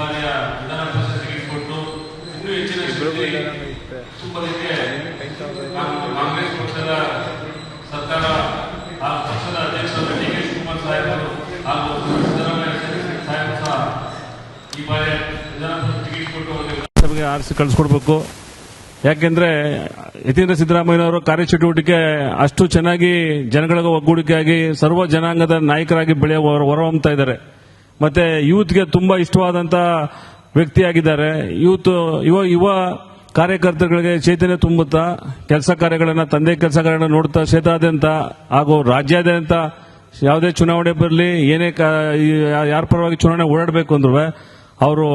ಬಾರಿಯ ವಿಧಾನ ಪರಿಷತ್ಗೆ ಕೊಟ್ಟು ಇನ್ನೂ ಹೆಚ್ಚಿನ ತುಂಬಲಿಕ್ಕೆ ಕಾಂಗ್ರೆಸ್ ಪಕ್ಷದ ಸರ್ಕಾರ ಆ ಪಕ್ಷದ ಅಧ್ಯಕ್ಷರಾದ ಡಿ ಕೆ ಶಿವಕುಮಾರ್ ಅವರು ಹಾಗೂ ಸಿದ್ದರಾಮಯ್ಯ ಸಾಹೇಬರು ಸಹ ಈ ಬಾರಿ ವಿಧಾನ ಟಿಕೆಟ್ ಕೊಟ್ಟು ಸಭೆಗೆ ಆರಿಸಿ ಕಳಿಸ್ಕೊಡ್ಬೇಕು. ಯಾಕೆಂದ್ರೆ ಯತೀಂದ್ರ ಸಿದ್ದರಾಮಯ್ಯನವರು ಕಾರ್ಯಚಟುವಟಿಕೆ ಅಷ್ಟು ಚೆನ್ನಾಗಿ ಜನಗಳಿಗೆ ಒಗ್ಗೂಡಿಕೆಯಾಗಿ ಸರ್ವ ಜನಾಂಗದ ನಾಯಕರಾಗಿ ಬೆಳೆಯ ಹೊರ- ಹೊರಹೊಮ್ಮುತ್ತಾ ಇದ್ದಾರೆ. ಮತ್ತೆ ಯೂತ್ಗೆ ತುಂಬಾ ಇಷ್ಟವಾದಂತ ವ್ಯಕ್ತಿಯಾಗಿದ್ದಾರೆ. ಯೂತ್ ಯುವ ಯುವ ಕಾರ್ಯಕರ್ತರುಗಳಿಗೆ ಚೈತನ್ಯ ತುಂಬುತ್ತಾ, ಕೆಲಸ ಕಾರ್ಯಗಳನ್ನ, ತಂದೆ ಕೆಲಸ ಕಾರ್ಯಗಳನ್ನ ನೋಡ್ತಾ ಕ್ಷೇತ್ರಾದ್ಯಂತ ಹಾಗೂ ರಾಜ್ಯಾದ್ಯಂತ ಯಾವುದೇ ಚುನಾವಣೆ ಬರಲಿ, ಏನೇ ಯಾರ ಪರವಾಗಿ ಚುನಾವಣೆ ಓಡಾಡಬೇಕು ಅಂದ್ರೂ ಅವರು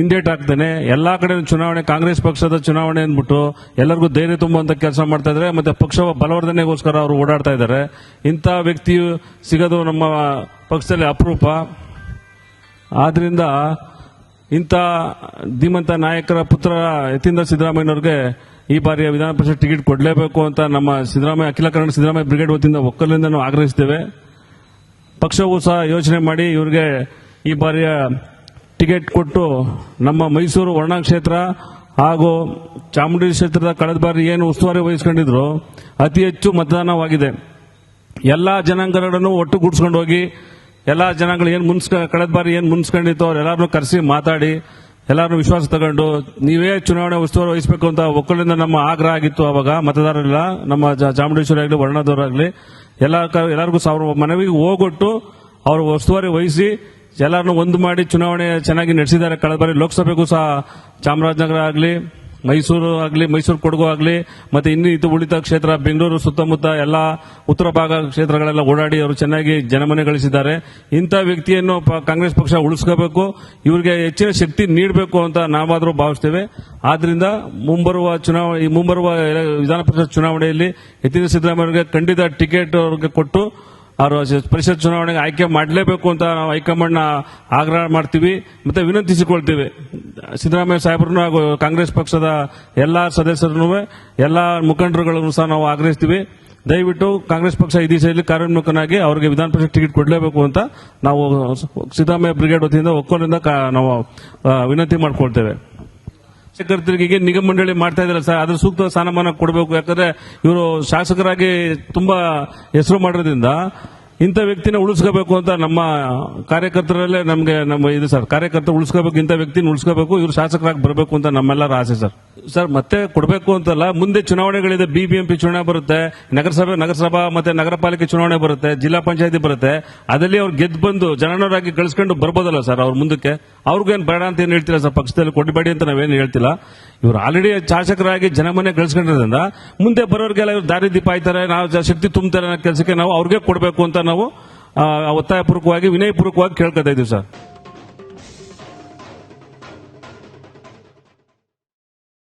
ಇಂಡೇಟ್ ಆಗ್ತಾನೆ. ಎಲ್ಲಾ ಕಡೆ ಚುನಾವಣೆ, ಕಾಂಗ್ರೆಸ್ ಪಕ್ಷದ ಚುನಾವಣೆ ಅಂದ್ಬಿಟ್ಟು ಎಲ್ಲರಿಗೂ ಧೈರ್ಯ ತುಂಬುವಂತ ಕೆಲಸ ಮಾಡ್ತಾ ಇದ್ದಾರೆ. ಮತ್ತೆ ಪಕ್ಷ ಬಲವರ್ಧನೆಗೋಸ್ಕರ ಅವರು ಓಡಾಡ್ತಾ ಇದ್ದಾರೆ. ಇಂಥ ವ್ಯಕ್ತಿಯು ಸಿಗೋದು ನಮ್ಮ ಪಕ್ಷದಲ್ಲಿ ಅಪರೂಪ. ಆದ್ದರಿಂದ ಇಂಥ ಧೀಮಂತ ನಾಯಕರ ಪುತ್ರ ಯತೀಂದ್ರ ಸಿದ್ದರಾಮಯ್ಯನವ್ರಿಗೆ ಈ ಬಾರಿಯ ವಿಧಾನ ಪರಿಷತ್ ಟಿಕೆಟ್ ಕೊಡಲೇಬೇಕು ಅಂತ ನಮ್ಮ ಸಿದ್ದರಾಮಯ್ಯ, ಅಖಿಲ ಕನ್ನಡ ಸಿದ್ದರಾಮಯ್ಯ ಬ್ರಿಗೇಡ್ ವತಿಯಿಂದ ಒಕ್ಕಲಿಂದ ನಾವು ಆಗ್ರಹಿಸ್ತೇವೆ ಪಕ್ಷವೂ ಸಹ ಯೋಚನೆ ಮಾಡಿ ಇವರಿಗೆ ಈ ಬಾರಿಯ ಟಿಕೆಟ್ ಕೊಟ್ಟು ನಮ್ಮ ಮೈಸೂರು ವರ್ಣ ಕ್ಷೇತ್ರ ಹಾಗೂ ಚಾಮುಂಡಿ ಕ್ಷೇತ್ರದ ಕಳೆದ ಬಾರಿ ಏನು ಉಸ್ತುವಾರಿ ವಹಿಸ್ಕೊಂಡಿದ್ರು, ಅತಿ ಹೆಚ್ಚು ಮತದಾನವಾಗಿದೆ. ಎಲ್ಲ ಜನಾಂಗಗಳನ್ನು ಒಟ್ಟುಗೂಡಿಸ್ಕೊಂಡು ಹೋಗಿ ಎಲ್ಲಾ ಜನಗಳು ಏನು ಮುನ್ಸ್ಕ, ಕಳೆದ ಬಾರಿ ಏನು ಮುನ್ಸ್ಕೊಂಡಿತ್ತು ಅವ್ರು ಎಲ್ಲರನ್ನೂ ಕರೆಸಿ ಮಾತಾಡಿ ಎಲ್ಲರನ್ನು ವಿಶ್ವಾಸ ತಗೊಂಡು, ನೀವೇ ಚುನಾವಣೆ ಉಸ್ತುವಾರಿ ವಹಿಸಬೇಕು ಅಂತ ಒಕ್ಕಲಿಂದ ನಮ್ಮ ಆಗ್ರಹ ಆಗಿತ್ತು ಅವಾಗ ಮತದಾರರೆಲ್ಲ, ನಮ್ಮ ಚಾಮುಂಡೇಶ್ವರಿ ಆಗಲಿ ವರ್ಣದವರಾಗಲಿ ಎಲ್ಲ ಎಲ್ಲರಿಗೂ ಸಾವಿರ ಮನವಿಗೆ ಹೋಗೊಟ್ಟು ಅವರು ಉಸ್ತುವಾರಿ ವಹಿಸಿ ಎಲ್ಲರನ್ನೂ ಒಂದು ಮಾಡಿ ಚುನಾವಣೆ ಚೆನ್ನಾಗಿ ನಡೆಸಿದ್ದಾರೆ. ಕಳೆದ ಬಾರಿ ಲೋಕಸಭೆಗೂ ಸಹ ಚಾಮರಾಜನಗರ ಆಗಲಿ ಮೈಸೂರು ಆಗಲಿ, ಮೈಸೂರು ಕೊಡಗು ಆಗಲಿ, ಮತ್ತೆ ಇನ್ನೂ ಇದು ಉಳಿದ ಕ್ಷೇತ್ರ, ಬೆಂಗಳೂರು ಸುತ್ತಮುತ್ತ ಎಲ್ಲ ಉತ್ತರ ಭಾಗ ಕ್ಷೇತ್ರಗಳೆಲ್ಲ ಓಡಾಡಿ ಅವರು ಚೆನ್ನಾಗಿ ಜನಮನೆ ಗಳಿಸಿದ್ದಾರೆ. ಇಂಥ ವ್ಯಕ್ತಿಯನ್ನು ಕಾಂಗ್ರೆಸ್ ಪಕ್ಷ ಉಳಿಸ್ಕೋಬೇಕು. ಇವರಿಗೆ ಹೆಚ್ಚಿನ ಶಕ್ತಿ ನೀಡಬೇಕು ಅಂತ ನಾವಾದರೂ ಭಾವಿಸ್ತೇವೆ. ಆದ್ದರಿಂದ ಮುಂಬರುವ ಚುನಾವಣೆ ಮುಂಬರುವ ವಿಧಾನ ಪರಿಷತ್ ಚುನಾವಣೆಯಲ್ಲಿ ಯತೀಂದ್ರ ಸಿದ್ದರಾಮಯ್ಯ ಖಂಡಿತ ಟಿಕೆಟ್ ಅವರಿಗೆ ಕೊಟ್ಟು ಅವರು ಪರಿಷತ್ ಚುನಾವಣೆಗೆ ಆಯ್ಕೆ ಮಾಡಲೇಬೇಕು ಅಂತ ನಾವು ಹೈಕಮಾಂಡ್ನ ಆಗ್ರಹ ಮಾಡ್ತೀವಿ. ಮತ್ತೆ ವಿನಂತಿಸಿಕೊಳ್ತೀವಿ. ಸಿದ್ದರಾಮಯ್ಯ ಸಾಹೇಬ್ರನ್ನು ಹಾಗೂ ಕಾಂಗ್ರೆಸ್ ಪಕ್ಷದ ಎಲ್ಲಾ ಸದಸ್ಯರನ್ನು ಎಲ್ಲಾ ಮುಖಂಡರುಗಳನ್ನು ಸಹ ನಾವು ಆಗ್ರಹಿಸ್ತೀವಿ. ದಯವಿಟ್ಟು ಕಾಂಗ್ರೆಸ್ ಪಕ್ಷ ಈ ದಿಸೆಯಲ್ಲಿ ಕಾರ್ಯೋನ್ಮುಖನಾಗಿ ಅವರಿಗೆ ವಿಧಾನ ಪರಿಷತ್ ಟಿಕೆಟ್ ಕೊಡಲೇಬೇಕು ಅಂತ ನಾವು ಸಿದ್ದರಾಮಯ್ಯ ಬ್ರಿಗೇಡ್ ವತಿಯಿಂದ ಒಕ್ಕೋಲಿಂದ ಕಾ- ನಾವು ವಿನಂತಿ ಮಾಡ್ಕೊಳ್ತೇವೆ. ಶಾಸಕರಿಗೆ ನಿಗಮ ಮಂಡಳಿ ಮಾಡ್ತಾ ಇದ್ದಾರೆ ಸರ್. ಅದ್ರ ಸೂಕ್ತ ಸ್ಥಾನಮಾನ ಕೊಡಬೇಕು. ಯಾಕಂದ್ರೆ ಇವರು ಶಾಸಕರಾಗಿ ತುಂಬಾ ಹೆಸರು ಮಾಡೋದ್ರಿಂದ ಇಂಥ ವ್ಯಕ್ತಿನ ಉಳಿಸ್ಕೋಬೇಕು ಅಂತ ನಮ್ಮ ಕಾರ್ಯಕರ್ತರಲ್ಲೇ ನಮಗೆ ನಮ್ಮ ಇದು ಸರ್. ಕಾರ್ಯಕರ್ತರು ಉಳಿಸ್ಕೋಬೇಕು, ಇಂಥ ವ್ಯಕ್ತಿನ ಉಳಿಸ್ಕೋಬೇಕು, ಇವರು ಶಾಸಕರಾಗಿ ಬರಬೇಕು ಅಂತ ನಮ್ಮೆಲ್ಲರ ಆಸೆ ಸರ್. ಸರ್, ಮತ್ತೆ ಕೊಡಬೇಕು ಅಂತಲ್ಲ, ಮುಂದೆ ಚುನಾವಣೆಗಳಿದೆ ಬಿಬಿಎಂಪಿ ಚುನಾವಣೆ ಬರುತ್ತೆ, ನಗರಸಭೆ, ನಗರಸಭಾ ಮತ್ತೆ ನಗರ ಪಾಲಿಕೆ ಚುನಾವಣೆ ಬರುತ್ತೆ, ಜಿಲ್ಲಾ ಪಂಚಾಯತಿ ಬರುತ್ತೆ. ಅದರಲ್ಲಿ ಅವ್ರು ಗೆದ್ದು ಬಂದು ಜನನವರಾಗಿ ಕಳಿಸ್ಕೊಂಡು ಬರ್ಬೋದಲ್ಲ ಸರ್ ಅವ್ರ ಮುಂದಕ್ಕೆ? ಅವ್ರಿಗೇನು ಬೇಡ ಅಂತ ಏನು ಹೇಳ್ತಿಲ್ಲ ಸರ್? ಪಕ್ಷದಲ್ಲಿ ಕೊಡಬೇಡಿ ಅಂತ ನಾವೇನು ಹೇಳ್ತಿಲ್ಲ. ಇವರು ಆಲ್ರೆಡಿ ಶಾಸಕರಾಗಿ ಜನಮನೆ ಗಳಿಸ್ಕೊಂಡಿರೋದ್ರಿಂದ ಮುಂದೆ ಬರೋರಿಗೆಲ್ಲ ಇವ್ರು ದಾರಿ ದೀಪ ಆಯ್ತಾರೆ ನಾವು ಶಕ್ತಿ ತುಂಬುತ್ತಾರೆ ಅನ್ನೋ ಕೆಲಸಕ್ಕೆ ನಾವು ಅವ್ರಿಗೆ ಕೊಡಬೇಕು ಅಂತ ನಾವು ಒತ್ತಾಯಪೂರ್ವಕವಾಗಿ, ವಿನಯಪೂರ್ವಕವಾಗಿ ಕೇಳ್ಕೊತಾ ಇದೀವಿ ಸರ್.